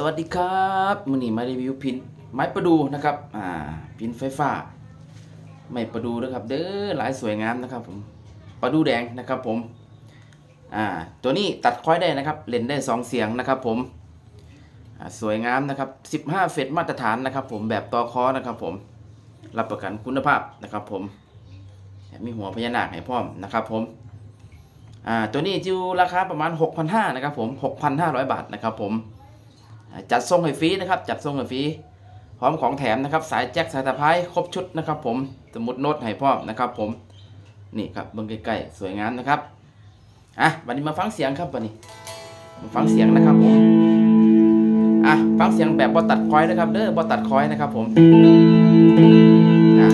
สวัสดีครับมือนี้มารีวิวพินไม้ประดูนะครับอ่าพินไฟฟ้าไม่ประดูนะครับเด้อหลายสวยงามนะครับผมประดูแดงนะครับผมอ่าตัวนี้ตัดค้อยได้นะครับเล่นได้สองเสียงนะครับผมอ่าสวยงามนะครับ15 เฟตมาตรฐานนะครับ ผมแบบต่อคอนะครับผมรับประกันคุณภาพนะครับผมมมีหัวพญานาคให้พร้อมนะครับผมอ่าตัวนี้จิวราคาประมาณ 6,500นะครับผม6,500 บาทนะครับผม จัดส่งให้ฟรีนะครับ จัดส่งให้ฟรีพร้อมของแถมนะครับ สายแจ็คสายตะไคร้ครบชุดนะครับผมสมุดโน้ตให้พร้อมนะครับผมนี่ครับเบิ่งใกล้ๆสวยงามนะครับอะวันนี้มาฟังเสียงครับวันนี้มาฟังเสียงนะครับผมอะฟังเสียงแบบบอตัดคอยนะครับเด้อบอตัดคอยนะครับผมอะ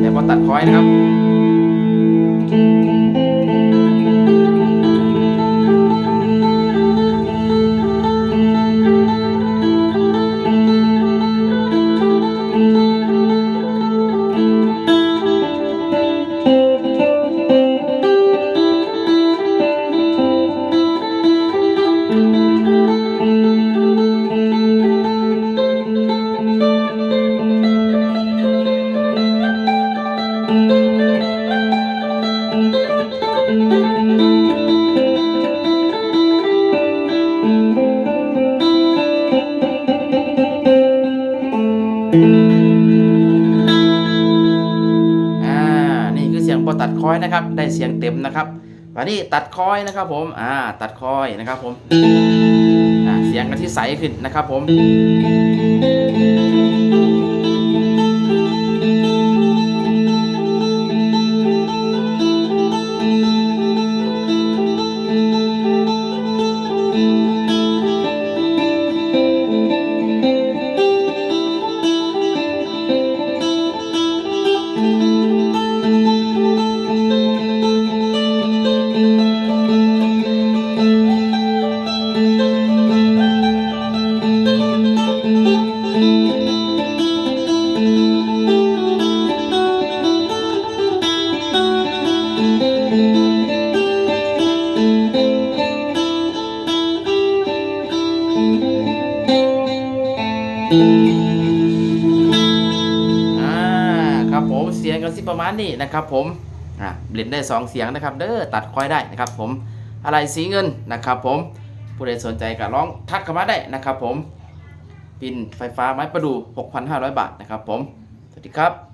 แบบบอตัดคอยนะครับ นี่คือเสียงพอตัดคอยนะครับ ได้เสียงเต็มนะครับวันนี้ตัดคอยนะครับผม อ่า ตัดคอยนะครับผม อ่า เสียงกันที่ใสขึ้นนะครับผม อ่าครับผมเสียงกันสิประมาณนี้นะครับผมอะเล่นได้สองเสียงนะครับเด้อตัดคอยได้นะครับผมอะไรสีเงินนะครับผมผู้ใดสนใจก็ร้องทักเข้ามาได้นะครับผมปินไฟฟ้าไม้ประดู6,500 บาทนะครับผม สวัสดีครับ